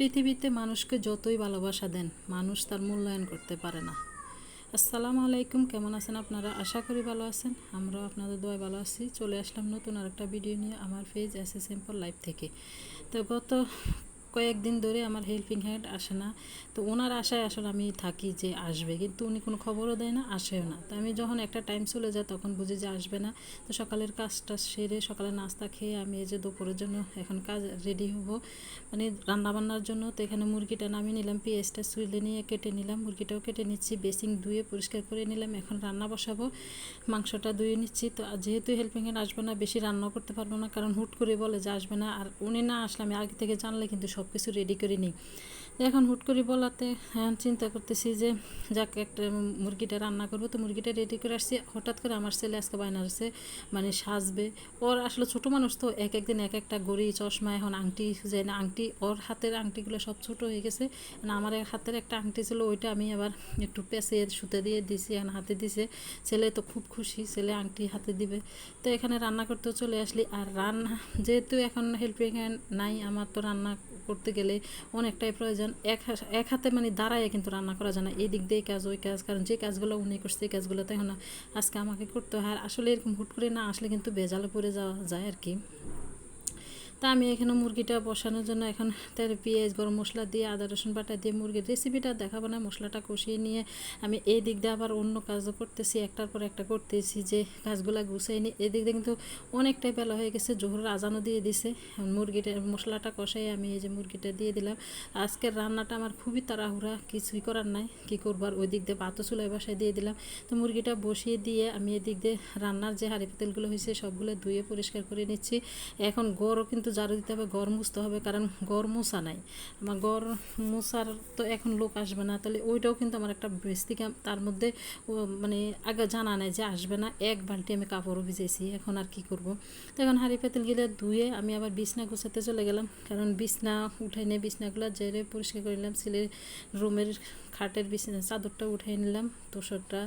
পৃথিবীতে মানুষকে যতই ভালোবাসা দেন, মানুষ তার মূল্যায়ন করতে পারে না। আসসালামু আলাইকুম, কেমন আছেন আপনারা? আশা করি ভালো আছেন। আমরাও আপনাদের দোয়ায় ভালো আছি। চলে আসলাম নতুন আরেকটা ভিডিও নিয়ে আমার phase as a simple life থেকে। তো গত কয়েকদিন ধরে আমার হেল্পিং হ্যান্ড আসে না। তো ওনার আশায় আসলে আমি থাকি যে আসবে, কিন্তু উনি কোনো খবরও দেয় না, আসেও না। তো আমি যখন একটা টাইম চলে যায়, তখন বুঝি যে আসবে না। তো সকালের কাজটা সেরে সকালে নাস্তা খেয়ে আমি এই যে দুপুরের জন্য এখন কাজ রেডি হব। মানে রান্নাবান্নার জন্য তো এখানে মুরগিটা নামিয়ে নিলাম, পেঁয়াজটা সুইলে নিয়ে কেটে নিলাম, মুরগিটাও কেটে নিচ্ছি বেসিং ধুয়ে পরিষ্কার করে নিলাম, এখন রান্না বসাবো। মাংসটা ধুয়ে নিচ্ছি, তো যেহেতু হেল্পিং হ্যান্ড আসবে না, বেশি রান্না করতে পারব না, কারণ হুট করে বলে যে আসবে না, আর উনি না আসলে আমি আগে থেকে জানলে কিন্তু সব কিছু রেডি করে নিই। এখন হুট করে বলাতে হ্যাঁ চিন্তা করতেছি যে, যাক, একটা মুরগিটা রান্না করব। তো মুরগিটা রেডি করে আসছি। হঠাৎ করে আমার ছেলে আজকে বায়না আসছে মানে সাজবে। ওর আসলে ছোটো মানুষ তো, এক একদিন এক একটা গড়ি চশমা, এখন আংটি যায় না, আংটি, ওর হাতের আংটিগুলো সব ছোট হয়ে গেছে। আমার হাতের একটা আংটি ছিল, ওইটা আমি আবার একটু পেঁচে সুতে দিয়ে দিছি, এখন হাতে দিছে। ছেলে তো খুব খুশি, ছেলে আংটি হাতে দিবে। তো এখানে রান্না করতেও চলে আসলি। আর রান্না, যেহেতু এখন হেল্পিং হ্যান্ড নাই, আমার তো রান্না করতে গেলে অনেকটাই প্রয়োজন। এক এক হাতে মানে দাঁড়ায় কিন্তু রান্না করা যায় না। এই দিক দিয়ে কাজ, ওই কাজ। কারণ যে কাজগুলো উনি করছে, এই কাজগুলো তাই না আজকে আমাকে করতে হয়। আর আসলে এরকম হুট করে না আসলে কিন্তু বেজালে পড়ে যাওয়া যায় আর কি। তা আমি এখানে মুরগিটা বসানোর জন্য এখন তার পেঁয়াজ, গরম মশলা দিয়ে আদা, রসুন বাটা দিয়ে মুরগির রেসিপিটা দেখাবো না, মশলাটা কষিয়ে নিয়ে আমি এই দিক দিয়ে আবার অন্য কাজও করতেছি, একটার পর একটা করতেছি যে কাজগুলো গুছিয়ে নিই এদিক দিয়ে কিন্তু অনেকটাই বেলা হয়ে গেছে জোহরের আজানও দিয়ে দিছে। মুরগিটা, মশলাটা কষাই আমি এই যে মুরগিটা দিয়ে দিলাম। আজকের রান্নাটা আমার খুবই তাড়াহুড়া, কিছুই করার নাই, কী করব আর ওই দিক দিয়ে পাতো চুলায় বাসায় দিয়ে দিলাম। তো মুরগিটা বসিয়ে দিয়ে আমি এদিক দিয়ে রান্নার যে হাঁড়ি পাতিলগুলো হয়েছে সবগুলো ধুয়ে পরিষ্কার করে নিচ্ছি। এখন গড়ও কিন্তু কিন্তু ঝাড়ু দিতে হবে, ঘর মুছতে হবে, কারণ ঘর মোছা নাই। আমার ঘর মোছার তো এখন লোক আসবে না, তাহলে ওইটাও কিন্তু আমার একটা বেস্তিকা তার মধ্যে মানে আগে জানা নাই যে আসবে না, এক বালতি আমি কাপড়ও ভিজেছি এখন আর কি করব? তো এখন হাঁড়ি পেতেল গিলে ধুয়ে আমি আবার বিছনা গোছাতে চলে গেলাম, কারণ বিছনা উঠে নিয়ে বিছনাগুলো জেরে পরিষ্কার করে নিলাম ছেলের রুমের খাটের বিছানা চাদরটা উঠে নিলাম, তোষরটা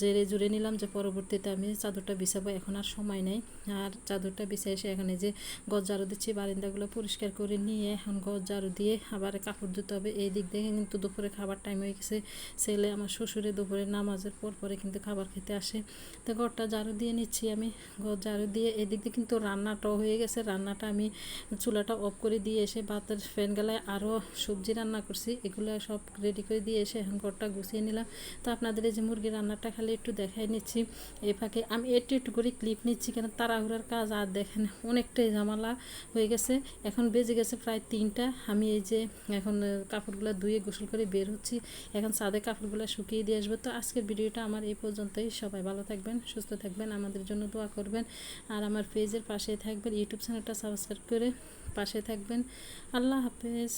জেরে জুড়ে নিলাম যে পরবর্তীতে আমি চাদরটা বিছাবো, এখন আর সময় নেই। আর চাদরটা বিছাই এসে এখানে যে গজ ঝাড়ু দিচ্ছি, বারিন্দাগুলো পরিষ্কার করে নিয়ে এখন গজ ঝাড়ু দিয়ে আবার কাপড় ধুতে হবে। এই দিক দেখে কিন্তু দুপুরে খাবার টাইম হয়ে গেছে। ছেলে আমার শ্বশুরে দুপুরে নামাজের পর পরে কিন্তু খাবার খেতে আসে। তো ঘরটা ঝাড়ু দিয়ে নিচ্ছি আমি। ঘর ঝাড়ু দিয়ে এদিক দিয়ে কিন্তু রান্নাটাও হয়ে গেছে। রান্নাটা আমি চুলাটা অফ করে দিয়ে এসে ভাতের ফ্যান গেলায় আরও সবজি রান্না করছি। এগুলো সব রেডি করে দিয়ে এসে এখন ঘরটা গুছিয়ে নিলাম। তো আপনাদের এই যে মুরগির রান্নাটা খালি একটু দেখাই নিচ্ছি। এ ফাঁকে আমি একটু একটু করে ক্লিপ নিচ্ছি কেন? তাড়াহুড়ার কাজ আর দেখেন, অনেকটাই ঝামেলা। হয়ে গেছে। এখন বেজে গেছে প্রায় তিনটা। আমি এই যে এখন কাপড়গুলো ধুয়ে গোসল করে বের হচ্ছি। এখন সাদে কাপড়গুলো শুকিয়ে দিয়ে আসব। তো আজকের ভিডিওটা আমার এই পর্যন্তই। সবাই ভালো থাকবেন, সুস্থ থাকবেন, আমাদের জন্য দোয়া করবেন। আর আমার পেজের পাশে থাকবেন, ইউটিউব চ্যানেলটা সাবস্ক্রাইব করে পাশে থাকবেন। আল্লাহ হাফেজ।